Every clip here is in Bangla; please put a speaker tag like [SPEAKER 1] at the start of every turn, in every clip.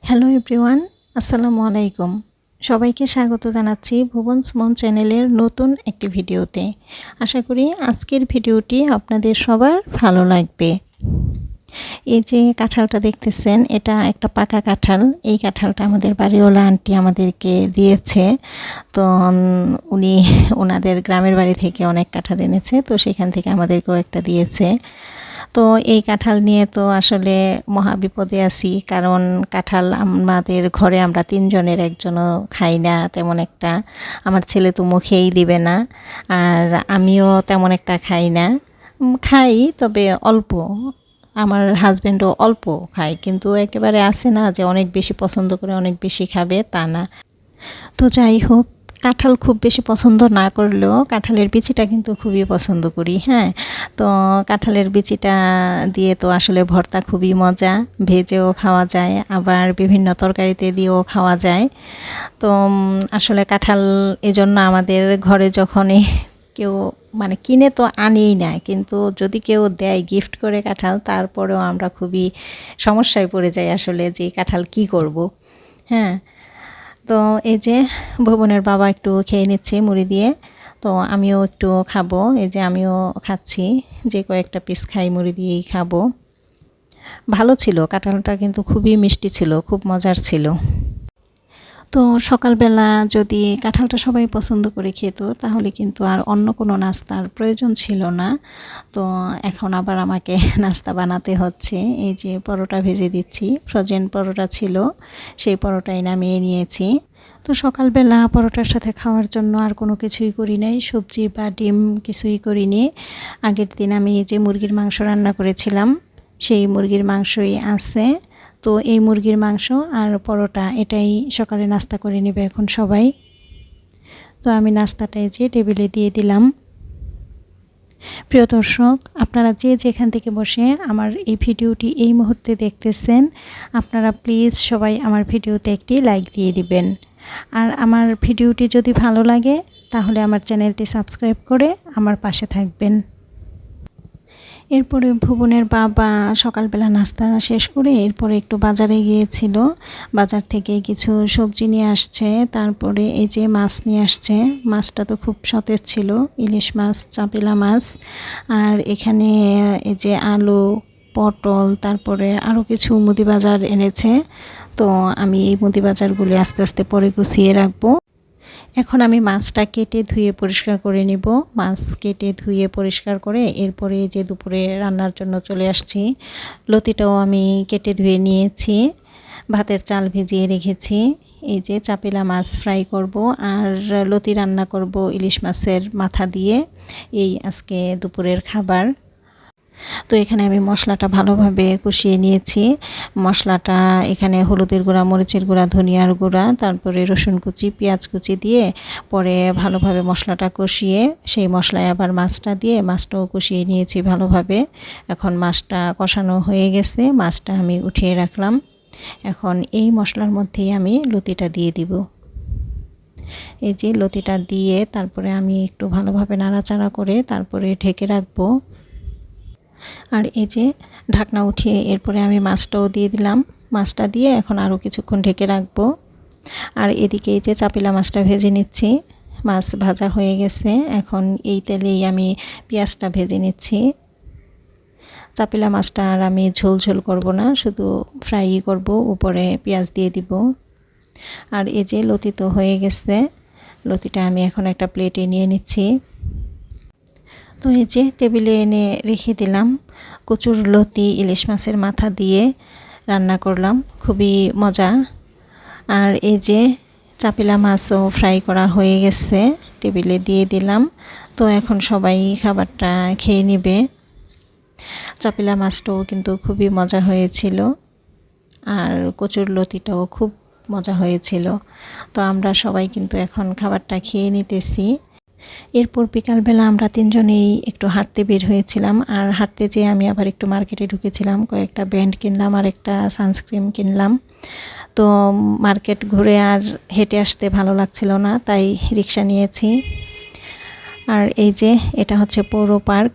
[SPEAKER 1] হ্যালো এভরিওয়ান, আসসালামু আলাইকুম। সবাইকে স্বাগত জানাচ্ছি ভুবন সুমন চ্যানেলের নতুন একটি ভিডিওতে। আশা করি আজকের ভিডিওটি আপনাদের সবার ভালো লাগবে। এই যে কাঁঠালটা দেখতেছেন, এটা একটা পাকা কাঁঠাল। এই কাঁঠালটা আমাদের বাড়িওয়ালা আন্টি আমাদেরকে দিয়েছে। তো উনি ওনাদের গ্রামের বাড়ি থেকে অনেক কাঁঠাল এনেছে, তো সেখান থেকে আমাদেরকেও একটা দিয়েছে। তো এই কাঁঠাল নিয়ে তো আসলে মহা বিপদে আছি। কারণ কাঁঠাল আমাদের ঘরে আমরা তিনজনের একজনও খাই না, তেমন একটা। আমার ছেলে তো মুখেই দিবে না, আর আমিও তেমন একটা খাই না। খাই, তবে অল্প। আমার হাজব্যান্ডও অল্প খায়, কিন্তু একেবারে আসে না যে অনেক বেশি পছন্দ করে অনেক বেশি খাবে, তা না। তো যাই হোক কাঁঠাল খুব বেশি পছন্দ না করলেও কাঁঠালের বিচিটা কিন্তু খুবই পছন্দ করি হ্যাঁ। তো কাঁঠালের বিচিটা দিয়ে তো আসলে ভর্তা খুবই মজা, ভেজেও খাওয়া যায়, আবার বিভিন্ন তরকারিতে দিয়েও খাওয়া যায়। তো আসলে কাঁঠাল এজন্য আমাদের ঘরে যখনই কেউ মানে কিনে তো আনেই না, কিন্তু যদি কেউ দেয় গিফট করে কাঁঠাল, তারপরেও আমরা খুবই সমস্যায় পড়ে যাই আসলে যে কাঁঠাল কি করব হ্যাঁ। তো এই যে ভুবনের বাবা একটু খেয়ে নিচ্ছে মুড়ি দিয়ে, তো আমিও একটু খাব। এই যে আমিও খাচ্ছি, যে কয়েকটা পিস খাই, মুড়ি দিয়েই খাব। ভালো ছিল, কাঁঠালটা কিন্তু খুবই মিষ্টি ছিল, খুব মজার ছিল। তো সকালবেলা যদি কাঁঠালটা সবাই পছন্দ করে খেত, তাহলে কিন্তু আর অন্য কোনো নাস্তার প্রয়োজন ছিল না। তো এখন আবার আমাকে নাস্তা বানাতে হচ্ছে। এই যে পরোটা ভেজে দিচ্ছি, ফ্রোজেন পরোটা ছিল, সেই পরোটাই নামিয়ে নিয়েছি। তো সকালবেলা পরোটার সাথে খাওয়ার জন্য আর কোনো কিছুই করি নাই, সবজি বা ডিম কিছুই করিনি। আগের দিন আমি যে মুরগির মাংস রান্না করেছিলাম, সেই মুরগির মাংসই আছে। তো এই মুরগির মাংস আর পরোটা এটাই সকালে নাস্তা করে নেবে এখন সবাই। তো আমি নাস্তাটাই যে টেবিলে দিয়ে দিলাম। প্রিয় দর্শক, আপনারা যে যেখান থেকে বসে আমার এই ভিডিওটি এই মুহূর্তে দেখতেছেন, আপনারা প্লিজ সবাই আমার ভিডিওতে একটি লাইক দিয়ে দিবেন। আর আমার ভিডিওটি যদি ভালো লাগে, তাহলে আমার চ্যানেলটি সাবস্ক্রাইব করে আমার পাশে থাকবেন। এরপরে ভুবনের বাবা সকালবেলা নাস্তা শেষ করে এরপরে একটু বাজারে গিয়েছিল। বাজার থেকে কিছু সবজি নিয়ে আসছে, তারপরে এই যে মাছ নিয়ে আসছে, মাছটা তো খুব সতেজ ছিল, ইলিশ মাছ, চাপিলা মাছ, আর এখানে এই যে আলু, পটল, তারপরে আরও কিছু মুদি বাজার এনেছে। তো আমি এই মুদি বাজারগুলি আস্তে আস্তে পরে গুছিয়ে রাখব। এখন আমি মাছটা কেটে ধুয়ে পরিষ্কার করে নিব। মাছ কেটে ধুয়ে পরিষ্কার করে এরপরে যে দুপুরে রান্নার জন্য চলে আসছি। লতিটাও আমি কেটে ধুয়ে নিয়েছি। ভাতের চাল ভিজিয়ে রেখেছি। এই যে চাপিলা মাছ ফ্রাই করব আর লতি রান্না করব ইলিশ মাছের মাথা দিয়ে। এই আজকে দুপুরের খাবার। তো এখানে আমি মশলাটা ভালোভাবে কষিয়ে নিয়েছি। মশলাটা এখানে হলুদের গুঁড়া, মরিচের গুঁড়া, ধনিয়ার গুঁড়া, তারপরে রসুন কুচি, পেঁয়াজ কুচি দিয়ে পরে ভালোভাবে মশলাটা কষিয়ে সেই মশলায় আবার মাছটা দিয়ে মাছটাও কষিয়ে নিয়েছি ভালোভাবে। এখন মাছটা কষানো হয়ে গেছে, মাছটা আমি উঠিয়ে রাখলাম। এখন এই মশলার মধ্যেই আমি লতিটা দিয়ে দিব। এই যে লতিটা দিয়ে তারপরে আমি একটু ভালোভাবে নাড়াচাড়া করে তারপরে ঢেকে রাখব। আর এই যে ঢাকনা উঠিয়ে এরপরে আমি মাছটাও দিয়ে দিলাম। মাছটা দিয়ে এখন আরও কিছুক্ষণ ঢেকে রাখব। আর এদিকে এই যে চাপিলা মাছটা ভেজে নিচ্ছি। মাছ ভাজা হয়ে গেছে। এখন এই তেলেই আমি পেঁয়াজটা ভেজে নিচ্ছি। চাপিলা মাছটা আর আমি ঝোল ঝোল করব না, শুধু ফ্রাই করব, উপরে পেঁয়াজ দিয়ে দিব। আর এই যে লতি তো হয়ে গেছে। লতিটা আমি এখন একটা প্লেটে নিয়ে নিচ্ছি। তো এই যে টেবিলে এনে রেখে দিলাম। কচুর লতি, ইলিশ মাছের মাথা দিয়ে রান্না করলাম। খুবই মজা। আর এই যে চাপিলা মাছও ফ্রাই করা হয়ে গেছে, টেবিলে দিয়ে দিলাম। তো এখন সবাই খাবারটা খেয়ে নেবে। চাপিলা মাছটাও কিন্তু খুবই মজা হয়েছিল। আর কচুর লতিটাও খুব মজা হয়েছিল। তো আমরা সবাই কিন্তু এখন খাবারটা খেয়ে নিতেছি। এরপর বিকালবেলা আমরা তিনজনেই একটু হাঁটতে বের হয়েছিলাম। আর হাঁটতে যেয়ে আমি আবার একটু মার্কেটে ঢুকেছিলাম, কয়েকটা ব্যান্ড কিনলাম আর একটা সানস্ক্রিন কিনলাম। তো মার্কেট ঘুরে আর হেঁটে আসতে ভালো লাগছিল না, তাই রিক্সা নিয়েছি। আর এই যে এটা হচ্ছে পৌর পার্ক,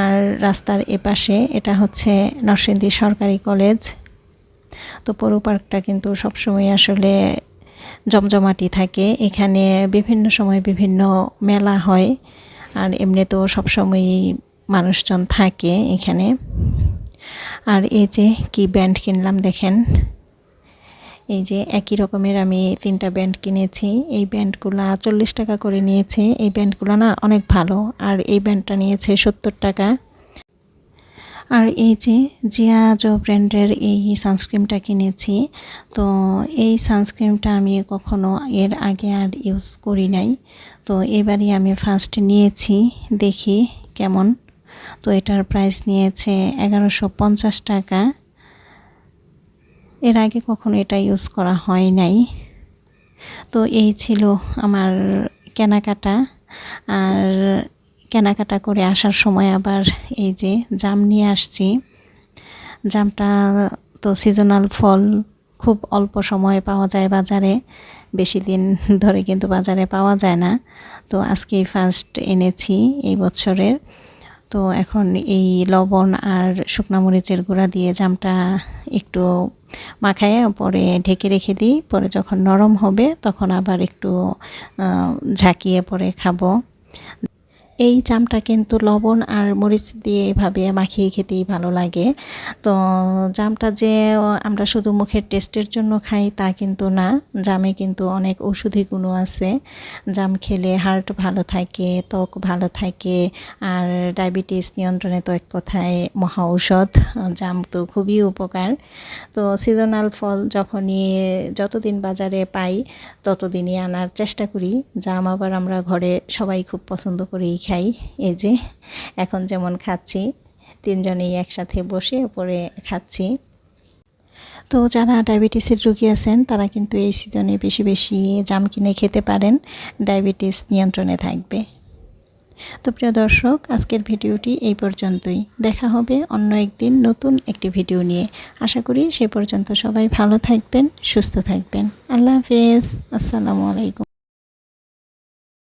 [SPEAKER 1] আর রাস্তার এপাশে এটা হচ্ছে নরসিংদী সরকারি কলেজ। তো পৌর পার্কটা কিন্তু সবসময় আসলে জমজমাটি থাকে। এখানে বিভিন্ন সময় বিভিন্ন মেলা হয় আর এমনি এমনিতেও সবসময়ই মানুষজন থাকে এখানে। আর এই যে কি ব্যান্ড কিনলাম দেখেন। এই যে একই রকমের আমি তিনটা ব্যান্ড কিনেছি। এই ব্যান্ডগুলো চল্লিশ টাকা করে নিয়েছে। এই ব্যান্ডগুলো না অনেক ভালো। আর এই ব্যান্ডটা নিয়েছে সত্তর টাকা। আর এই যে জিয়াজো ব্র্যান্ডের এই সানস্ক্রিনটা কিনেছি, তো এই সানস্ক্রিনটা আমি কখনো এর আগে আর ইউজ করি নাই। তো এবারই আমি ফার্স্ট নিয়েছি, দেখি কেমন। তো এটার প্রাইস নিয়েছে এগারোশো পঞ্চাশ টাকা। এর আগে কখনো এটা ইউজ করা হয় নাই। তো এই ছিল আমার কেনাকাটা। আর কেনাকাটা করে আসার সময় আবার এই যে জাম নিয়ে আসছি। জামটা তো সিজনাল ফল খুব অল্প সময়ে পাওয়া যায় বাজারে, বেশি দিন ধরে কিন্তু বাজারে পাওয়া যায় না। তো আজকেই ফার্স্ট এনেছি এই বছরের। তো এখন এই লবণ আর শুকনা মরিচের গুঁড়া দিয়ে জামটা একটু মাখায় পরে ঢেকে রেখে দিই, পরে যখন নরম হবে তখন আবার একটু ঝাঁকিয়ে পরে খাব। এই জামটা কিন্তু লবণ আর মরিচ দিয়ে এভাবে মাখিয়ে খেতেই ভালো লাগে। তো জামটা যে আমরা শুধু মুখের টেস্টের জন্য খাই তা কিন্তু না, জামে কিন্তু অনেক ওষুধি গুণও আছে। জাম খেলে হার্ট ভালো থাকে, ত্বক ভালো থাকে আর ডায়াবেটিস নিয়ন্ত্রণে তো এক কথায় মহা ঔষধ। জাম তো খুবই উপকার। তো সিজনাল ফল যখনই যতদিন বাজারে পাই ততদিনই আনার চেষ্টা করি। জাম আবার আমরা ঘরে সবাই খুব পছন্দ করি খাই। এই যে, এখন যেমন খাচ্ছি, তিনজনেই একসাথে বসে ওপরে খাচ্ছি। তো যারা ডায়াবেটিসের রোগী আছেন, তারা কিন্তু এই সিজনে বেশি বেশি জাম কিনে খেতে পারেন। ডায়াবেটিস নিয়ন্ত্রণে থাকবে। তো প্রিয় দর্শক, আজকের ভিডিওটি এই পর্যন্তই। দেখা হবে অন্য একদিন নতুন একটি ভিডিও নিয়ে। আশা করি সে পর্যন্ত সবাই ভালো থাকবেন, সুস্থ থাকবেন। আল্লাহ হাফেজ। আসসালামু আলাইকুম।